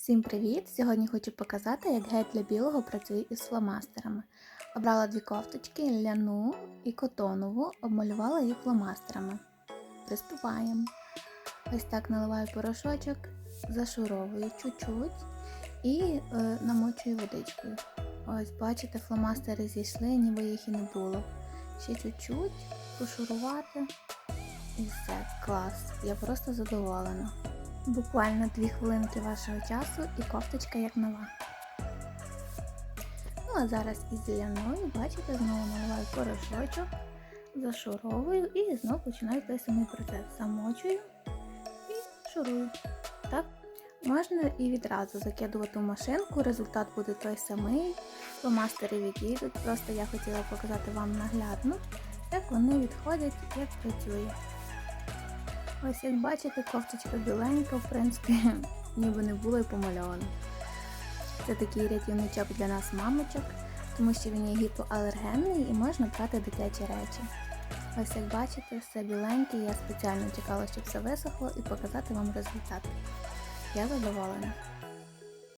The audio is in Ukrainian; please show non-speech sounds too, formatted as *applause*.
Всім привіт! Сьогодні хочу показати, як гель для білого працює із фломастерами. Обрала дві кофточки ляну і котонову, обмалювала їх фломастерами. Приступаємо. Ось так наливаю порошочок, зашуровую чуть-чуть і е, намочую водичкою. Ось, бачите, фломастери зійшли, ніби їх і не було. Ще чуть-чуть пошурувати. І все, клас. Я просто задоволена. Буквально дві хвилинки вашого часу і кофточка як нова. Ну а зараз із зеленою, бачите, знову наливаю порошочок, зашуровую і знову починаю той самий процес. Замочую і шурую. Так? Можна і відразу закидувати в машинку, результат буде той самий, фломастери відійдуть. Просто я хотіла показати вам наглядно, як вони відходять, як працює. Ось як бачите, кофточка біленька, в принципі, *laughs* ніби не було і помальовано. Це такий рятівничок для нас мамочок, тому що він є гіпоалергенний і можна брати дитячі речі. Ось як бачите, все біленьке, я спеціально чекала, щоб все висохло і показати вам результат. Я задоволена.